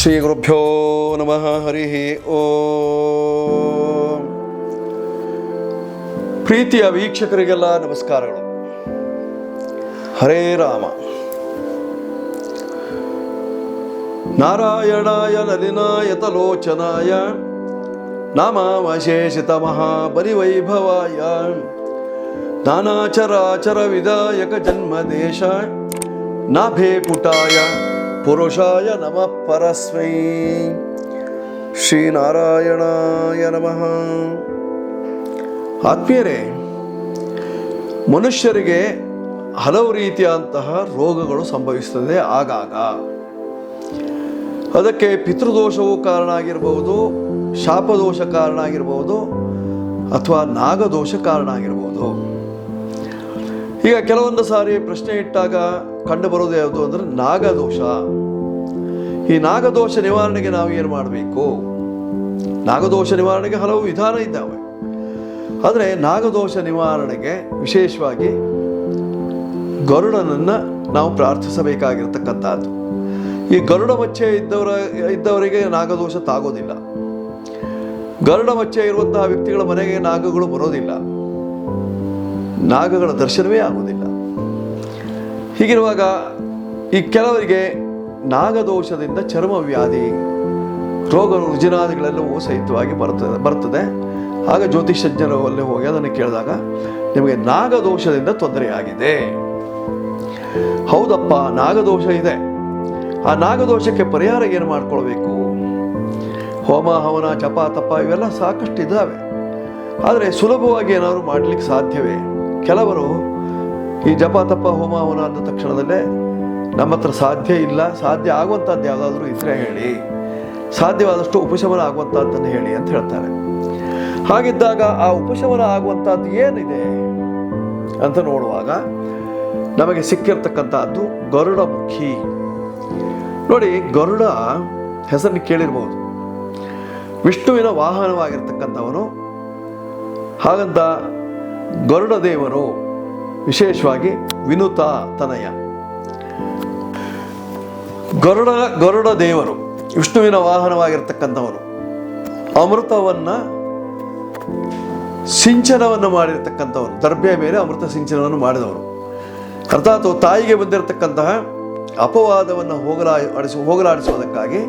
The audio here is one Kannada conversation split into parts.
ಶ್ರೀ ಗುರುಭ್ಯೋ ನಮಃ. ಹರಿ ಓಂ. ಪ್ರೀತಿಯ ವೀಕ್ಷಕರಿಗೆಲ್ಲ ನಮಸ್ಕಾರಗಳು. ಹರೇ ರಾಮ. ನಾರಾಯಣಾಯ ನಲಿನಾಯತಲೋಚನಾಯ ನಾಮಾವಶೇಷಿತ ಮಹಾಬಲಿವೈಭವಾಯ ನಾನಾಚರಾಚರ ವಿದಾಯಕ ಜನ್ಮದೇಶ ನಾಭೇ ಪುಟಾಯ ಪುರುಷಾಯ ನಮಃ ಪರಸ್ವೈ. ಶ್ರೀನಾರಾಯಣಾಯ ನಮಃ. ಆತ್ಮೀಯರೇ, ಮನುಷ್ಯರಿಗೆ ಹಲವು ರೀತಿಯಾದಂತಹ ರೋಗಗಳು ಸಂಭವಿಸ್ತದೆ ಆಗಾಗ. ಅದಕ್ಕೆ ಪಿತೃದೋಷವು ಕಾರಣ ಆಗಿರಬಹುದು ಶಾಪದೋಷ ಕಾರಣ ಆಗಿರಬಹುದು ಅಥವಾ ನಾಗದೋಷ ಕಾರಣ ಆಗಿರಬಹುದು ಈಗ ಕೆಲವೊಂದು ಸಾರಿ ಪ್ರಶ್ನೆ ಇಟ್ಟಾಗ ಕಂಡು ಬರೋದು ಯಾವುದು ಅಂದರೆ ನಾಗದೋಷ. ಈ ನಾಗದೋಷ ನಿವಾರಣೆಗೆ ನಾವು ಏನು ಮಾಡಬೇಕು? ನಾಗದೋಷ ನಿವಾರಣೆಗೆ ಹಲವು ವಿಧಾನ ಇದ್ದಾವೆ. ಆದರೆ ನಾಗದೋಷ ನಿವಾರಣೆಗೆ ವಿಶೇಷವಾಗಿ ಗರುಡನನ್ನು ನಾವು ಪ್ರಾರ್ಥಿಸಬೇಕಾಗಿರ್ತಕ್ಕಂಥದ್ದು. ಈ ಗರುಡ ಮಚ್ಚೆ ಇದ್ದವರ, ಇದ್ದವರಿಗೆ ನಾಗದೋಷ ತಾಗೋದಿಲ್ಲ. ಗರುಡ ಮಚ್ಚೆ ಇರುವಂತಹ ವ್ಯಕ್ತಿಗಳ ಮನೆಗೆ ನಾಗಗಳು ಬರೋದಿಲ್ಲ. ನಾಗಗಳ ದರ್ಶನವೇ ಆಗುವುದಿಲ್ಲ ಹೀಗಿರುವಾಗ ಈ ಕೆಲವರಿಗೆ ನಾಗದೋಷದಿಂದ ಚರ್ಮ ವ್ಯಾಧಿ ರೋಗ ರುಜಿನಾದಿಗಳೆಲ್ಲವೂ ಸಹಿತವಾಗಿ ಬರ್ತದೆ ಬರ್ತದೆ ಆಗ ಜ್ಯೋತಿಷಜ್ಞರಲ್ಲಿ ಹೋಗಿ ಅದನ್ನು ಕೇಳಿದಾಗ ನಿಮಗೆ ನಾಗದೋಷದಿಂದ ತೊಂದರೆಯಾಗಿದೆ. ಹೌದಪ್ಪ, ನಾಗದೋಷ ಇದೆ. ಆ ನಾಗದೋಷಕ್ಕೆ ಪರಿಹಾರ ಏನು ಮಾಡ್ಕೊಳ್ಬೇಕು? ಹೋಮ, ಹವನ, ಜಪ, ತಪ ಇವೆಲ್ಲ ಸಾಕಷ್ಟು ಇದ್ದಾವೆ ಆದರೆ ಸುಲಭವಾಗಿ ಏನಾದರೂ ಮಾಡಲಿಕ್ಕೆ ಸಾಧ್ಯವೇ? ಕೆಲವರು ಈ ಜಪ ತಪ ಹೋಮ ಹವನ ಅಂದ ತಕ್ಷಣದಲ್ಲೇ, ನಮ್ಮ ಹತ್ರ ಸಾಧ್ಯ ಇಲ್ಲ, ಸಾಧ್ಯ ಆಗುವಂಥದ್ದು ಯಾವುದಾದ್ರೂ ಇದ್ರೆ ಹೇಳಿ, ಸಾಧ್ಯವಾದಷ್ಟು ಉಪಶಮನ ಆಗುವಂಥದ್ದನ್ನು ಹೇಳಿ ಅಂತ ಹೇಳ್ತಾರೆ. ಹಾಗಿದ್ದಾಗ ಆ ಉಪಶಮನ ಆಗುವಂಥದ್ದು ಏನಿದೆ ಅಂತ ನೋಡುವಾಗ ನಮಗೆ ಸಿಕ್ಕಿರ್ತಕ್ಕಂಥದ್ದು ಗರುಡ ಮುಖಿ ನೋಡಿ, ಗರುಡ ಹೆಸರನ್ನು ಕೇಳಿರ್ಬೋದು. ವಿಷ್ಣುವಿನ ವಾಹನವಾಗಿರ್ತಕ್ಕಂಥವನು, ಹಾಗಂತ ಗರುಡ ದೇವರು ವಿಶೇಷವಾಗಿ ವಿನುತ ತನಯ. ಗರುಡ ಗರುಡ ದೇವರು, ವಿಷ್ಣುವಿನ ವಾಹನವಾಗಿರ್ತಕ್ಕಂಥವನು, ಅಮೃತವನ್ನ ಸಿಂಚನವನ್ನು ಮಾಡಿರ್ತಕ್ಕಂಥವನು, ದರ್ಭೆಯ ಮೇಲೆ ಅಮೃತ ಸಿಂಚನವನ್ನು ಮಾಡಿದವರು ಅರ್ಥಾತ್ ತಾಯಿಗೆ ಬಂದಿರತಕ್ಕಂತಹ ಅಪವಾದವನ್ನು ಹೋಗಲಾಡಿಸ ಹೋಗಲಾಡಿಸುವುದಕ್ಕಾಗಿ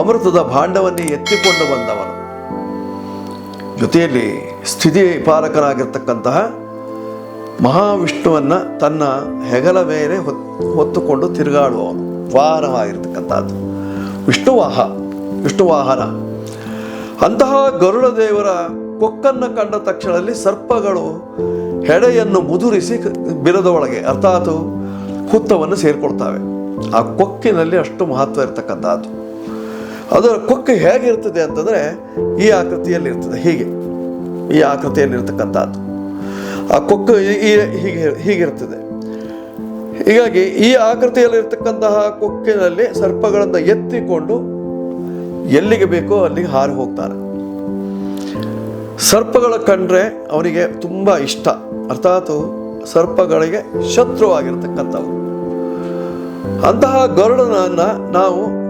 ಅಮೃತದ ಭಾಂಡವನ್ನೇ ಎತ್ತಿಕೊಂಡು ಬಂದವನು. ಜೊತೆಯಲ್ಲಿ ಸ್ಥಿತಿ ಪಾಲಕನಾಗಿರ್ತಕ್ಕಂತಹ ಮಹಾವಿಷ್ಣುವನ್ನ ತನ್ನ ಹೆಗಲ ಮೇಲೆ ಹೊತ್ತುಕೊಂಡು ತಿರುಗಾಡುವವನು ವಾಹನವಾಗಿರ್ತಕ್ಕಂಥದ್ದು ವಿಷ್ಣುವಾಹ, ವಿಷ್ಣುವಾಹನ. ಅಂತಹ ಗರುಡ ದೇವರ ಕೊಕ್ಕನ್ನು ಕಂಡ ತಕ್ಷಣದಲ್ಲಿ ಸರ್ಪಗಳು ಹೆಡೆಯನ್ನು ಮುದುರಿಸಿ ಬಿಲದ ಒಳಗೆ, ಅರ್ಥಾತ್ ಹುತ್ತವನ್ನು ಸೇರಿಕೊಳ್ತಾವೆ. ಆ ಕೊಕ್ಕಿನಲ್ಲಿ ಅಷ್ಟು ಮಹತ್ವ ಇರತಕ್ಕಂಥದ್ದು. ಅದರ ಕೊಕ್ಕೆ ಹೇಗಿರ್ತದೆ ಅಂತಂದರೆ ಈ ಆಕೃತಿಯಲ್ಲಿ ಇರ್ತದೆ ಹೀಗೆ. ಈ ಆಕೃತಿಯಲ್ಲಿ ಇರ್ತಕ್ಕಂಥದ್ದು ಆ ಕೊಕ್ಕು ಹೀಗೆ ಹೀಗಿರ್ತದೆ ಹೀಗಾಗಿ ಈ ಆಕೃತಿಯಲ್ಲಿ ಇರ್ತಕ್ಕಂತಹ ಕೊಕ್ಕಿನಲ್ಲಿ ಸರ್ಪಗಳನ್ನು ಎತ್ತಿಕೊಂಡು ಎಲ್ಲಿಗೆ ಬೇಕೋ ಅಲ್ಲಿಗೆ ಹಾರಿ ಹೋಗ್ತಾರೆ. ಸರ್ಪಗಳ ಕಂಡ್ರೆ ಅವರಿಗೆ ತುಂಬ ಇಷ್ಟ. ಅರ್ಥಾತ್ ಸರ್ಪಗಳಿಗೆ ಶತ್ರುವಾಗಿರ್ತಕ್ಕಂಥವು. ಅಂತಹ ಗರುಡನನ್ನ ನಾವು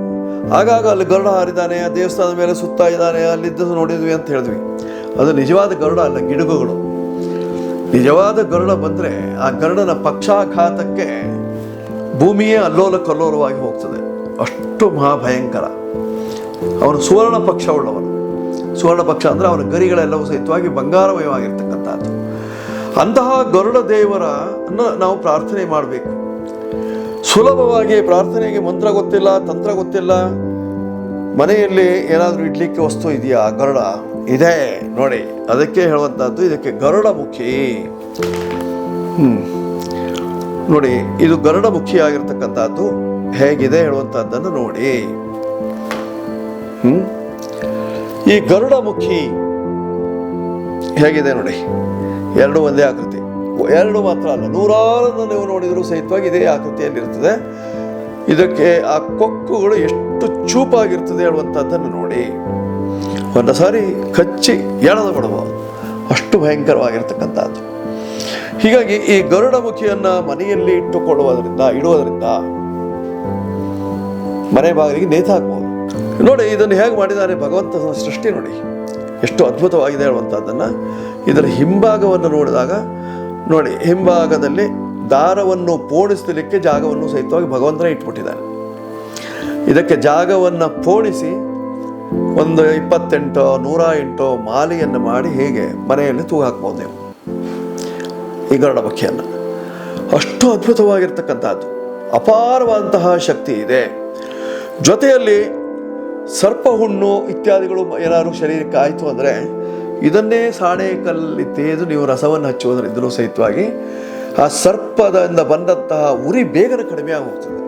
ಆಗಾಗ ಅಲ್ಲಿ ಗರುಡ ಹಾರಿದ್ದಾನೆ ದೇವಸ್ಥಾನದ ಮೇಲೆ ಸುತ್ತಾ ಇದ್ದಾನೆ ಅಲ್ಲಿದ್ದ ನೋಡಿದ್ವಿ ಅಂತ ಹೇಳಿದ್ವಿ. ಅದು ನಿಜವಾದ ಗರುಡ ಅಲ್ಲ ಗಿಡುಗುಗಳು ನಿಜವಾದ ಗರುಡ ಬಂದರೆ ಆ ಗರುಡನ ಪಕ್ಷಾಘಾತಕ್ಕೆ ಭೂಮಿಯೇ ಅಲ್ಲೋಲ ಕಲ್ಲೋಲವಾಗಿ ಹೋಗ್ತದೆ. ಅಷ್ಟು ಮಹಾಭಯಂಕರ. ಅವನು ಸುವರ್ಣ ಪಕ್ಷ ಉಳ್ಳವನು ಸುವರ್ಣ ಪಕ್ಷ ಅಂದರೆ ಅವನ ಗರಿಗಳೆಲ್ಲವೂ ಸಹಿತವಾಗಿ ಬಂಗಾರಮಯವಾಗಿರ್ತಕ್ಕಂಥದ್ದು. ಅಂತಹ ಗರುಡ ದೇವರ ನಾವು ಪ್ರಾರ್ಥನೆ ಮಾಡಬೇಕು. ಸುಲಭವಾಗಿ ಪ್ರಾರ್ಥನೆಗೆ ಮಂತ್ರ ಗೊತ್ತಿಲ್ಲ, ತಂತ್ರ ಗೊತ್ತಿಲ್ಲ. ಮನೆಯಲ್ಲಿ ಏನಾದರೂ ಇಡ್ಲಿಕ್ಕೆ ವಸ್ತು ಇದೆಯಾ ಗರುಡ ಇದೆ. ನೋಡಿ, ಅದಕ್ಕೆ ಹೇಳುವಂಥದ್ದು ಇದಕ್ಕೆ ಗರುಡ ಮುಖಿ ಹ್ಮ್. ನೋಡಿ, ಇದು ಗರುಡ ಮುಖಿ ಆಗಿರ್ತಕ್ಕಂಥದ್ದು ಹೇಗಿದೆ ಹೇಳುವಂಥದ್ದನ್ನು ನೋಡಿ. ಈ ಗರುಡ ಮುಖಿ ಹೇಗಿದೆ ನೋಡಿ. ಎರಡು ಒಂದೇ ಆಕೃತಿ. ಎರಡು ಮಾತ್ರ ಅಲ್ಲ, ನೂರಾರನ್ನು ನೀವು ನೋಡಿದರೂ ಸಹಿತವಾಗಿ ಇದೇ ಆಕೃತಿಯಲ್ಲಿ ಇರ್ತದೆ ಇದಕ್ಕೆ ಆ ಕೊಕ್ಕುಗಳು ಎಷ್ಟು ಚೂಪಾಗಿರ್ತದೆ ಹೇಳುವಂಥದ್ದನ್ನು ನೋಡಿ. ಒಂದು ಸಾರಿ ಕಚ್ಚಿ ಎಳೆದು ಬಿಡಬಹುದು ಅಷ್ಟು ಭಯಂಕರವಾಗಿರ್ತಕ್ಕಂಥದ್ದು. ಹೀಗಾಗಿ ಈ ಗರುಡ ಮುಖಿಯನ್ನ ಮನೆಯಲ್ಲಿ ಇಟ್ಟುಕೊಳ್ಳುವುದರಿಂದ, ಇಡುವುದರಿಂದ ಮನೆ ಬಾಗಿಲಿಗೆ ನೇತು ಹಾಕ್ಬೋದು. ನೋಡಿ, ಇದನ್ನು ಹೇಗೆ ಮಾಡಿದ್ದಾರೆ ಭಗವಂತನ ಸೃಷ್ಟಿ ನೋಡಿ. ಎಷ್ಟು ಅದ್ಭುತವಾಗಿದೆ ಹೇಳುವಂಥದ್ದನ್ನು ಇದರ ಹಿಂಭಾಗವನ್ನು ನೋಡಿದಾಗ, ನೋಡಿ, ಹಿಂಭಾಗದಲ್ಲಿ ದಾರವನ್ನು ಪೋಣಿಸಲಿಕ್ಕೆ ಜಾಗವನ್ನು ಸಹಿತವಾಗಿ ಭಗವಂತನೇ ಇಟ್ಬಿಟ್ಟಿದ್ದಾರೆ. ಇದಕ್ಕೆ ಜಾಗವನ್ನು ಪೋಣಿಸಿ ಒಂದು ಇಪ್ಪತ್ತೆಂಟು, ನೂರ ಎಂಟು ಮಾಲೆಯನ್ನು ಮಾಡಿ ಹೇಗೆ ಮನೆಯಲ್ಲಿ ತೂಗು ಹಾಕ್ಬೋದು ನೀವು? ಈ ಗರಡ ಪಕ್ಷಿಯನ್ನು ಅಷ್ಟು ಅದ್ಭುತವಾಗಿರ್ತಕ್ಕಂಥದ್ದು. ಅಪಾರವಾದಂತಹ ಶಕ್ತಿ ಇದೆ. ಜೊತೆಯಲ್ಲಿ ಸರ್ಪ ಹುಣ್ಣು ಇತ್ಯಾದಿಗಳು ಏನಾದ್ರು ಶರೀರಕ್ಕೆ ಆಯಿತು ಅಂದರೆ ಇದನ್ನೇ ಸಾಣೆ ಕಲ್ಲಲ್ಲಿ ತೇದು ನೀವು ರಸವನ್ನು ಹಚ್ಚುವುದರಿಂದಲೂ ಸಹಿತವಾಗಿ ಆ ಸರ್ಪದಿಂದ ಬಂದಂತಹ ಉರಿ ಬೇಗನೆ ಕಡಿಮೆ ಆಗುತ್ತದೆ.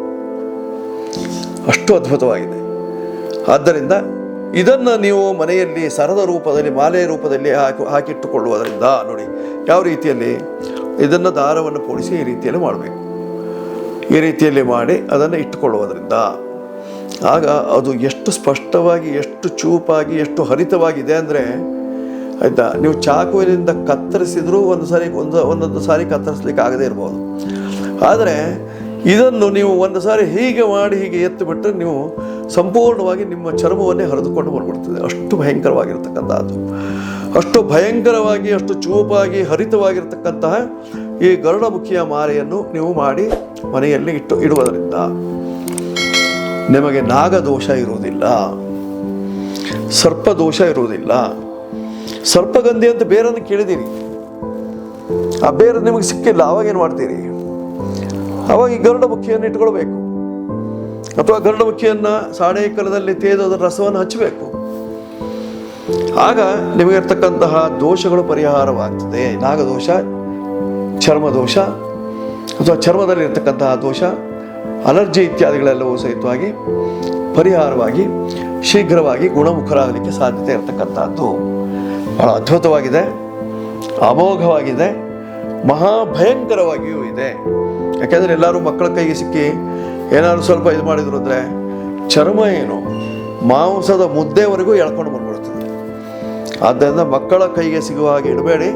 ಅಷ್ಟು ಅದ್ಭುತವಾಗಿದೆ. ಆದ್ದರಿಂದ ಇದನ್ನು ನೀವು ಮನೆಯಲ್ಲಿ ಸರದ ರೂಪದಲ್ಲಿ, ಮಾಲೆಯ ರೂಪದಲ್ಲಿ ಹಾಕಿ, ಹಾಕಿಟ್ಟುಕೊಳ್ಳುವುದರಿಂದ ನೋಡಿ, ಯಾವ ರೀತಿಯಲ್ಲಿ ಇದನ್ನು ದಾರವನ್ನು ಪೋಣಿಸಿ ಈ ರೀತಿಯಲ್ಲಿ ಮಾಡಬೇಕು. ಈ ರೀತಿಯಲ್ಲಿ ಮಾಡಿ ಅದನ್ನು ಇಟ್ಟುಕೊಳ್ಳುವುದರಿಂದ ಆಗ ಅದು ಎಷ್ಟು ಸ್ಪಷ್ಟವಾಗಿ, ಎಷ್ಟು ಚೂಪಾಗಿ, ಎಷ್ಟು ಹರಿತವಾಗಿದೆ ಅಂದರೆ ಆಯಿತಾ, ನೀವು ಚಾಕುವಿನಿಂದ ಕತ್ತರಿಸಿದರೂ ಒಂದು ಸಾರಿ, ಒಂದು, ಒಂದೊಂದು ಸಾರಿ ಕತ್ತರಿಸ್ಲಿಕ್ಕೆ ಆಗದೇ ಇರ್ಬೋದು. ಆದರೆ ಇದನ್ನು ನೀವು ಒಂದು ಸಾರಿ ಹೀಗೆ ಮಾಡಿ ಹೀಗೆ ಎತ್ತು ಬಿಟ್ಟರೆ ನೀವು ಸಂಪೂರ್ಣವಾಗಿ ನಿಮ್ಮ ಚರ್ಮವನ್ನೇ ಹರಿದುಕೊಂಡು ಬಂದ್ಬಿಡ್ತದೆ. ಅಷ್ಟು ಭಯಂಕರವಾಗಿರ್ತಕ್ಕಂಥದ್ದು ಅಷ್ಟು ಭಯಂಕರವಾಗಿ, ಅಷ್ಟು ಚೂಪಾಗಿ ಹರಿತವಾಗಿರ್ತಕ್ಕಂತಹ ಈ ಗರುಡಮುಖಿಯ ಮಾರೆಯನ್ನು ನೀವು ಮಾಡಿ ಮನೆಯಲ್ಲಿ ಇಟ್ಟು ಇಡುವುದರಿಂದ ನಿಮಗೆ ನಾಗದೋಷ ಇರುವುದಿಲ್ಲ. ಸರ್ಪದೋಷ ಇರುವುದಿಲ್ಲ. ಸರ್ಪಗಂಧಿ ಅಂತ ಬೇರನ್ನು ಕೇಳಿದ್ದೀರಿ. ಆ ಬೇರೆ ನಿಮಗೆ ಸಿಕ್ಕಿಲ್ಲ. ಅವಾಗ ಏನು ಮಾಡ್ತೀರಿ? ಅವಾಗ ಈ ಗರುಡ ಮುಖಿಯನ್ನು ಇಟ್ಕೊಳ್ಬೇಕು. ಅಥವಾ ಗರುಡ ಮುಖಿಯನ್ನು ಸಾಡೆ ಕಲದಲ್ಲಿ ತೇದು ರಸವನ್ನು ಹಚ್ಚಬೇಕು. ಆಗ ನಿಮಗಿರ್ತಕ್ಕಂತಹ ದೋಷಗಳು ಪರಿಹಾರವಾಗ್ತದೆ. ನಾಗದೋಷ, ಚರ್ಮದೋಷ ಅಥವಾ ಚರ್ಮದಲ್ಲಿ ಇರ್ತಕ್ಕಂತಹ ದೋಷ, ಅಲರ್ಜಿ ಇತ್ಯಾದಿಗಳೆಲ್ಲವೂ ಸಹಿತವಾಗಿ ಪರಿಹಾರವಾಗಿ, ಶೀಘ್ರವಾಗಿ ಗುಣಮುಖರಾಗಲಿಕ್ಕೆ ಸಾಧ್ಯತೆ ಇರತಕ್ಕಂಥದ್ದು. ಬಹಳ ಅದ್ಭುತವಾಗಿದೆ. ಅಮೋಘವಾಗಿದೆ. ಮಹಾಭಯಂಕರವಾಗಿಯೂ ಇದೆ. ಯಾಕೆಂದರೆ ಎಲ್ಲರೂ ಮಕ್ಕಳ ಕೈಗೆ ಸಿಕ್ಕಿ ಏನಾದ್ರು ಸ್ವಲ್ಪ ಇದು ಮಾಡಿದ್ರು ಅಂದರೆ ಚರ್ಮ ಏನು? ಮಾಂಸದ ಮುದ್ದೆವರೆಗೂ ಎಳ್ಕೊಂಡು ಬಂದ್ಬಿಡ್ತದೆ ಆದ್ದರಿಂದ ಮಕ್ಕಳ ಕೈಗೆ ಸಿಗುವ ಹಾಗೆ ಇಡಬೇಡಿ.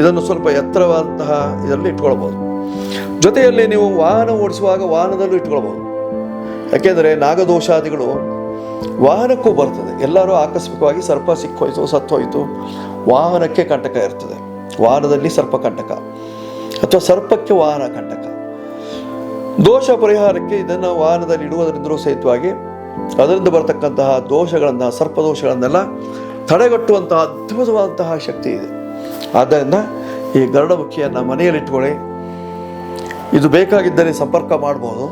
ಇದನ್ನು ಸ್ವಲ್ಪ ಎತ್ತರವಾದಂತಹ ಇದರಲ್ಲಿ ಇಟ್ಕೊಳ್ಬೋದು. ಜೊತೆಯಲ್ಲಿ ನೀವು ವಾಹನ ಓಡಿಸುವಾಗ ವಾಹನದಲ್ಲೂ ಇಟ್ಕೊಳ್ಬೋದು. ಯಾಕೆಂದರೆ ನಾಗದೋಷಾದಿಗಳು ವಾಹನಕ್ಕೂ ಬರ್ತದೆ ಎಲ್ಲರೂ ಆಕಸ್ಮಿಕವಾಗಿ ಸರ್ಪ ಸಿಕ್ಕೋಯ್ತು, ಸತ್ತೋಯ್ತು, ವಾಹನಕ್ಕೆ ಕಂಟಕ ಇರ್ತದೆ. ವಾಹನದಲ್ಲಿ ಸರ್ಪ ಕಂಟಕ ಅಥವಾ ಸರ್ಪಕ್ಕೆ ವಾಹನ ಕಂಟಕ. ದೋಷ ಪರಿಹಾರಕ್ಕೆ ಇದನ್ನು ವಾಹನದಲ್ಲಿ ಇಡುವುದರಿಂದಲೂ ಸಹಿತವಾಗಿ ಅದರಿಂದ ಬರತಕ್ಕಂತಹ ದೋಷಗಳನ್ನು, ಸರ್ಪದೋಷಗಳನ್ನೆಲ್ಲ ತಡೆಗಟ್ಟುವಂತಹ ಅದ್ಭುತವಾದಂತಹ ಶಕ್ತಿ ಇದೆ. ಆದ್ದರಿಂದ ಈ ಗರುಡಮುಖಿಯನ್ನು ಮನೆಯಲ್ಲಿಟ್ಕೊಳ್ಳಿ. ಇದು ಬೇಕಾಗಿದ್ದರೆ ಸಂಪರ್ಕ ಮಾಡ್ಬೋದು.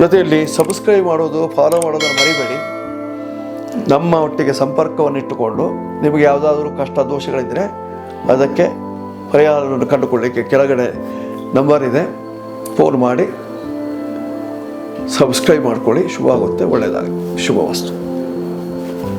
ಜೊತೆಯಲ್ಲಿ ಸಬ್ಸ್ಕ್ರೈಬ್ ಮಾಡೋದು ಫಾಲೋ ಮಾಡೋದನ್ನು ಮರಿಬೇಡಿ. ನಮ್ಮ ಒಟ್ಟಿಗೆ ಸಂಪರ್ಕವನ್ನು ಇಟ್ಟುಕೊಂಡು ನಿಮಗೆ ಯಾವುದಾದ್ರೂ ಕಷ್ಟ ದೋಷಗಳಿದ್ದರೆ ಅದಕ್ಕೆ ಪರಿಹಾರವನ್ನು ಕಂಡುಕೊಳ್ಳಿಕ್ಕೆ ಕೆಳಗಡೆ ನಂಬರ್ ಇದೆ. ಫೋನ್ ಮಾಡಿ ಸಬ್ಸ್ಕ್ರೈಬ್ ಮಾಡ್ಕೊಳ್ಳಿ. ಶುಭ ಆಗುತ್ತೆ ಒಳ್ಳೆಯದಾಗುತ್ತೆ ಶುಭ ವಸ್ತು.